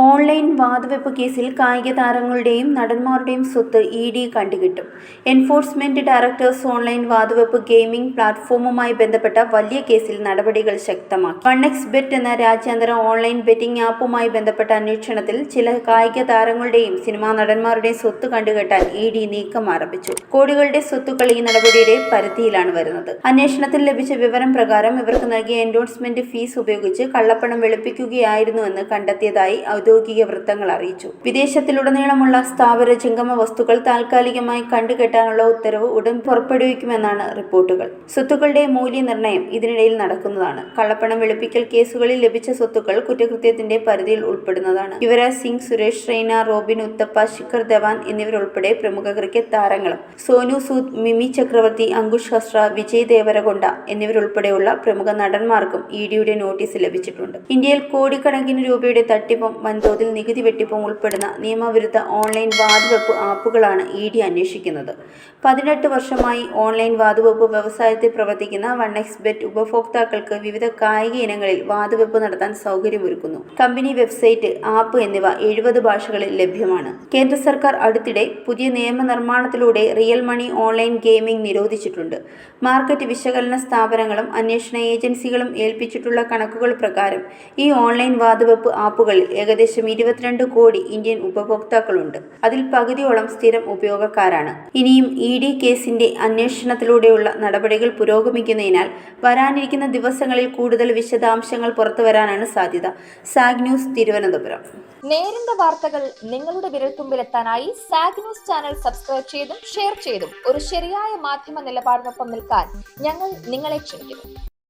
Online വാതുവെപ്പ് കേസിൽ കായിക താരങ്ങളുടെയും നടന്മാരുടെയും സ്വത്ത് ഇ ഡി കണ്ടുകിട്ടും. എൻഫോഴ്സ്മെന്റ് ഡയറക്ടേഴ്സ് ഓൺലൈൻ വാതുവെപ്പ് ഗെയിമിംഗ് പ്ലാറ്റ്ഫോമുമായി ബന്ധപ്പെട്ട വലിയ കേസിൽ നടപടികൾ ശക്തമാക്കി. വൺ എക്സ് ബെറ്റ് എന്ന രാജ്യാന്തര ഓൺലൈൻ ബെറ്റിംഗ് ആപ്പുമായി ബന്ധപ്പെട്ട അന്വേഷണത്തിൽ ചില കായിക താരങ്ങളുടെയും സിനിമാ നടന്മാരുടെയും സ്വത്ത് കണ്ടുകെട്ടാൻ ഇ ഡി നീക്കം ആരംഭിച്ചു. കോടികളുടെ സ്വത്തുക്കൾ ഈ നടപടിയുടെ പരിധിയിലാണ് വരുന്നത്. അന്വേഷണത്തിൽ ലഭിച്ച വിവരം പ്രകാരം ഇവർക്ക് നൽകിയ എൻഡോഴ്സ്മെന്റ് ഫീസ് ഉപയോഗിച്ച് കള്ളപ്പണം വെളുപ്പിക്കുകയായിരുന്നുവെന്ന് കണ്ടെത്തിയതായി ഔദ്യോഗിക വൃത്തങ്ങൾ അറിയിച്ചു. വിദേശത്തിലുടനീളമുള്ള സ്ഥാവര ജംഗമ വസ്തുക്കൾ താൽക്കാലികമായി കണ്ടുകെട്ടാനുള്ള ഉത്തരവ് ഉടൻ പുറപ്പെടുവിക്കുമെന്നാണ് റിപ്പോർട്ടുകൾ. സ്വത്തുക്കളുടെ മൂല്യനിർണയം ഇതിനിടയിൽ നടക്കുന്നതാണ്. കള്ളപ്പണം വെളുപ്പിക്കൽ കേസുകളിൽ ലഭിച്ച സ്വത്തുക്കൾ കുറ്റകൃത്യത്തിന്റെ പരിധിയിൽ ഉൾപ്പെടുന്നതാണ്. യുവരാജ് സിംഗ് സുരേഷ് റെയ്ന റോബിൻ ഉത്തപ്പ ശിഖർ ധവാൻ എന്നിവരുൾപ്പെടെ പ്രമുഖ ക്രിക്കറ്റ് താരങ്ങളും സോനു സൂദ് മിമി ചക്രവർത്തി അങ്കുഷ് ഹസ്ര വിജയ് ദേവരകൊണ്ട എന്നിവരുൾപ്പെടെയുള്ള പ്രമുഖ നടന്മാർക്കും ഇ ഡിയുടെ നോട്ടീസ് ലഭിച്ചിട്ടുണ്ട്. ഇന്ത്യയിൽ കോടിക്കണക്കിന് രൂപയുടെ തട്ടിപ്പും വൻതോതിൽ നികുതി വെട്ടിപ്പും ഉൾപ്പെടുന്ന നിയമവിരുദ്ധ ഓൺലൈൻ വാതുവെപ്പ് ആപ്പുകളാണ് ഇ ഡി അന്വേഷിക്കുന്നത്. പതിനെട്ട് വർഷമായി ഓൺലൈൻ വാതുവെപ്പ് വ്യവസായത്തിൽ പ്രവർത്തിക്കുന്ന വൺ എക്സ് ബെറ്റ് ഉപഭോക്താക്കൾക്ക് വിവിധ കായിക ഇനങ്ങളിൽ വാതുവെപ്പ് നടത്താൻ സൗകര്യമൊരുക്കുന്നു. കമ്പനി വെബ്സൈറ്റ് ആപ്പ് എന്നിവ എഴുപത് ഭാഷകളിൽ ലഭ്യമാണ്. കേന്ദ്ര സർക്കാർ അടുത്തിടെ പുതിയ നിയമനിർമ്മാണത്തിലൂടെ റിയൽ മണി ഓൺലൈൻ ഗെയിമിംഗ് നിരോധിച്ചിട്ടുണ്ട്. മാർക്കറ്റ് വിശകലന സ്ഥാപനങ്ങളും അന്വേഷണ ഏജൻസികളും ഏൽപ്പിച്ചിട്ടുള്ള കണക്കുകൾ പ്രകാരം ഈ ഓൺലൈൻ വാതുവെപ്പ് ആപ്പുകളിൽ ഏകദേശം ഇരുപത്തിരണ്ട് കോടി ഇന്ത്യൻ ഉപഭോക്താക്കളുണ്ട്. അതിൽ പകുതിയോളം സ്ഥിരം ഉപയോഗക്കാരാണ്. ഇനിയും ഇ ഡി കേസിന്റെ അന്വേഷണത്തിലൂടെയുള്ള നടപടികൾ പുരോഗമിക്കുന്നതിനാൽ വരാനിരിക്കുന്ന ദിവസങ്ങളിൽ കൂടുതൽ വിശദാംശങ്ങൾ പുറത്തുവരാനാണ് സാധ്യത. സാഗ് ന്യൂസ് തിരുവനന്തപുരം. നേരിന്റെ വാർത്തകൾ നിങ്ങളുടെ വിരൽത്തുമ്പിലെത്താനായി സാഗ് ന്യൂസ് ചാനൽ സബ്സ്ക്രൈബ് ചെയ്തും ഷെയർ ചെയ്തും ഒരു ശരിയായ മാധ്യമ നിലപാടിനൊപ്പം നിൽക്കാൻ ഞങ്ങൾ നിങ്ങളെ ക്ഷണിക്കുന്നു.